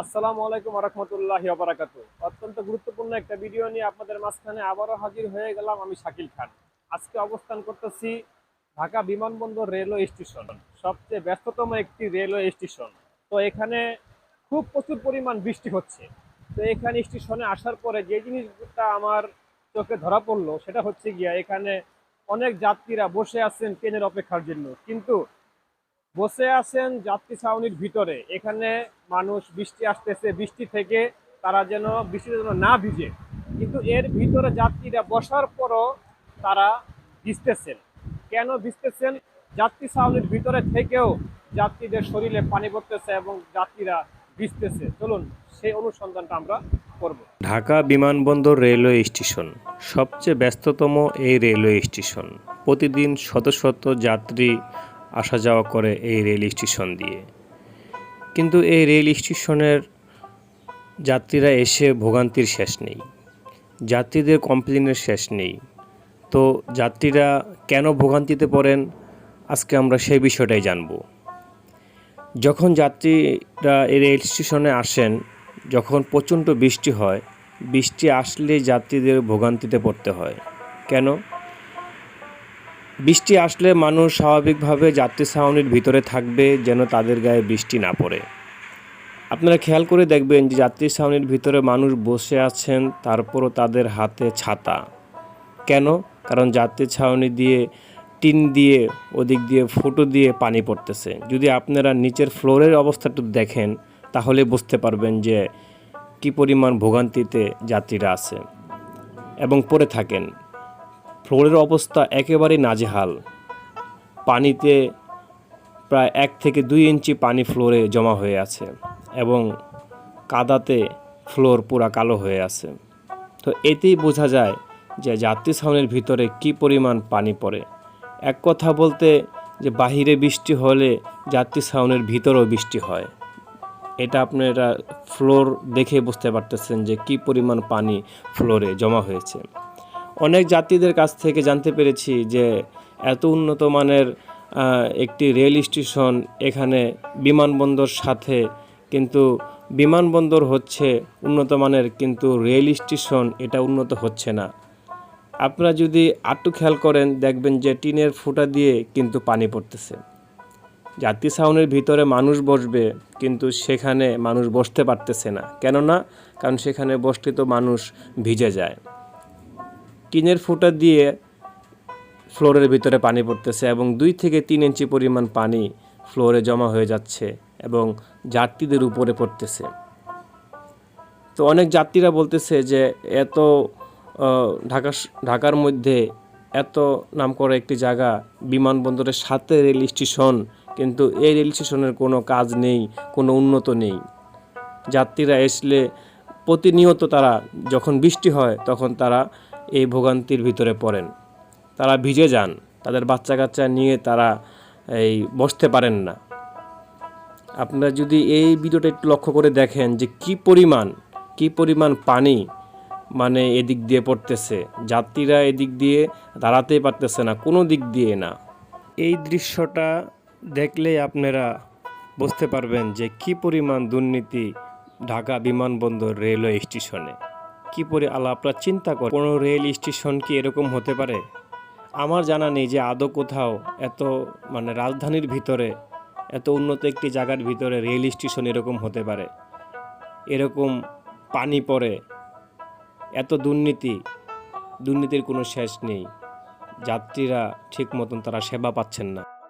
আসসালামু আলাইকুম রহমতুল্লাহ বারাকাত অত্যন্ত গুরুত্বপূর্ণ একটা ভিডিও নিয়ে আপনাদের মাঝখানে আবারও হাজির হয়ে গেলাম আমি শাকিল খান। আজকে অবস্থান করতেছি ঢাকা বিমানবন্দর রেলওয়ে স্টেশন, সবচেয়ে ব্যস্ততম একটি রেলওয়ে স্টেশন। তো এখানে খুব প্রচুর পরিমাণ বৃষ্টি হচ্ছে। তো এখানে স্টেশনে আসার পরে যে জিনিসটা আমার চোখে ধরা পড়ল সেটা হচ্ছে গিয়া এখানে অনেক যাত্রীরা বসে আছেন ট্রেনের অপেক্ষার জন্য। কিন্তু বসে আছেন যাত্রী ছাউনির ভিতরে। এখানে মানুষ বৃষ্টি আসতেছে, বৃষ্টি থেকে তারা যেন বৃষ্টিতে যেন না ভিজে। কিন্তু এর ভিতরে যাত্রীরা বসার পরও তারা ভিজতেছেন। কেন ভিজতেছেন? যাত্রী ছাউনির ভিতরে থেকেও যাত্রীদের শরীরে পানি পড়তেছে এবং যাত্রীরা ভিজতেছে। চলুন সেই অনুসন্ধানটা আমরা করব। ঢাকা বিমানবন্দর রেলওয়ে স্টেশন, সবচেয়ে ব্যস্ততম এই রেলওয়ে স্টেশন। প্রতিদিন শত শত যাত্রী আসা যাওয়া করে এই রেল স্টেশন দিয়ে। কিন্তু এই রেল স্টেশনের যাত্রীরা এসে ভোগান্তির শেষ নেই। যাত্রীদের কমপ্লেনের শেষ নেই। তো যাত্রীরা কেন ভোগান্তিতে পড়েন? আজকে আমরা সেই বিষয়টাই জানব। যখন যাত্রীরা এই রেল স্টেশনে আসেন, যখন প্রচণ্ড বৃষ্টি হয়, বৃষ্টি আসলে যাত্রীদের ভোগান্তিতে পড়তে হয়। কেন? বৃষ্টি আসলে মানুষ স্বাভাবিকভাবে যাত্রী ছাউনির ভিতরে থাকবে যেন তাদের গায়ে বৃষ্টি না পড়ে। আপনারা খেয়াল করে দেখবেন যে যাত্রী ছাউনির ভিতরে মানুষ বসে আছেন, তারপরও তাদের হাতে ছাতা। কেন? কারণ যাত্রী ছাউনি দিয়ে, টিন দিয়ে, ওদিক দিয়ে ফুটো দিয়ে পানি পড়তেছে। যদি আপনারা নিচের ফ্লোরের অবস্থাটা দেখেন, তাহলে বুঝতে পারবেন যে কি পরিমাণ ভোগান্তিতে যাত্রীরা আছে এবং পড়ে থাকেন। ফ্লোরের অবস্থা একেবারে নাজেহাল। পানিতে প্রায় এক থেকে দুই ইঞ্চি পানি ফ্লোরে জমা হয়ে আছে এবং কাদাতে ফ্লোর পুরা কালো হয়ে আছে। তো এতেই বোঝা যায় যে যাত্রী ছাউনির ভিতরে কি পরিমাণ পানি পড়ে। এক কথা বলতে যে বাহিরে বৃষ্টি হলে যাত্রী ছাউনির ভিতরেও বৃষ্টি হয়। এটা আপনারা ফ্লোর দেখে বুঝতে পারতেছেন যে কি পরিমাণ পানি ফ্লোরে জমা হয়েছে। অনেক যাত্রীদের কাছ থেকে জানতে পেরেছি যে এত উন্নত মানের একটি রেল স্টেশন এখানে বিমানবন্দর সাথে, কিন্তু বিমানবন্দর হচ্ছে উন্নত মানের, কিন্তু রেল স্টেশন এটা উন্নত হচ্ছে না। আপনারা যদি আটটু খেয়াল করেন, দেখবেন যে টিনের ফুটা দিয়ে কিন্তু পানি পড়তেছে। যাত্রী ছাউনির ভিতরে মানুষ বসবে, কিন্তু সেখানে মানুষ বসতে পারতেছে না। কেননা? কারণ সেখানে বসতে তো মানুষ ভিজে যায়। টিনের ফুটা দিয়ে ফ্লোরের ভিতরে পানি পড়তেছে এবং দুই থেকে তিন ইঞ্চি পরিমাণ পানি ফ্লোরে জমা হয়ে যাচ্ছে এবং যাত্রীদের উপরে পড়তেছে। তো অনেক যাত্রীরা বলতেছে যে এত ঢাকা ঢাকার মধ্যে এত নাম করা একটি জায়গা বিমানবন্দরের সাথে রেল স্টেশন, কিন্তু এই রেল স্টেশনের কোনো কাজ নেই, কোনো উন্নত নেই। যাত্রীরা আসলে প্রতিনিয়ত তারা যখন বৃষ্টি হয় তখন তারা এই ভোগান্তির ভিতরে পড়েন। তারা ভিজে যান, তাদের বাচ্চা কাচ্চা নিয়ে তারা এই বসতে পারেন না। আপনারা যদি এই ভিডিওটা একটু লক্ষ্য করে দেখেন যে কি পরিমাণ কি পরিমাণ পানি মানে এদিক দিয়ে পড়তেছে। যাত্রীরা এদিক দিয়ে দাঁড়াতেই পারতেছে না, কোনো দিক দিয়ে না। এই দৃশ্যটা দেখলেই আপনারা বুঝতে পারবেন যে কি পরিমাণ দুর্নীতি ঢাকা বিমানবন্দর রেলওয়ে স্টেশনে। কি পরি আলা আপনারা চিন্তা করেন? কোনো রেল স্টেশন কি এরকম হতে পারে? আমার জানা নেই যে আদৌ কোথাও এত মানে রাজধানীর ভিতরে, এত উন্নত একটি জায়গার ভিতরে রেল স্টেশন এরকম হতে পারে। এরকম পানি পড়ে, এত দুর্নীতি, দুর্নীতির কোনো শেষ নেই। যাত্রীরা ঠিক মতন তারা সেবা পাচ্ছেন না।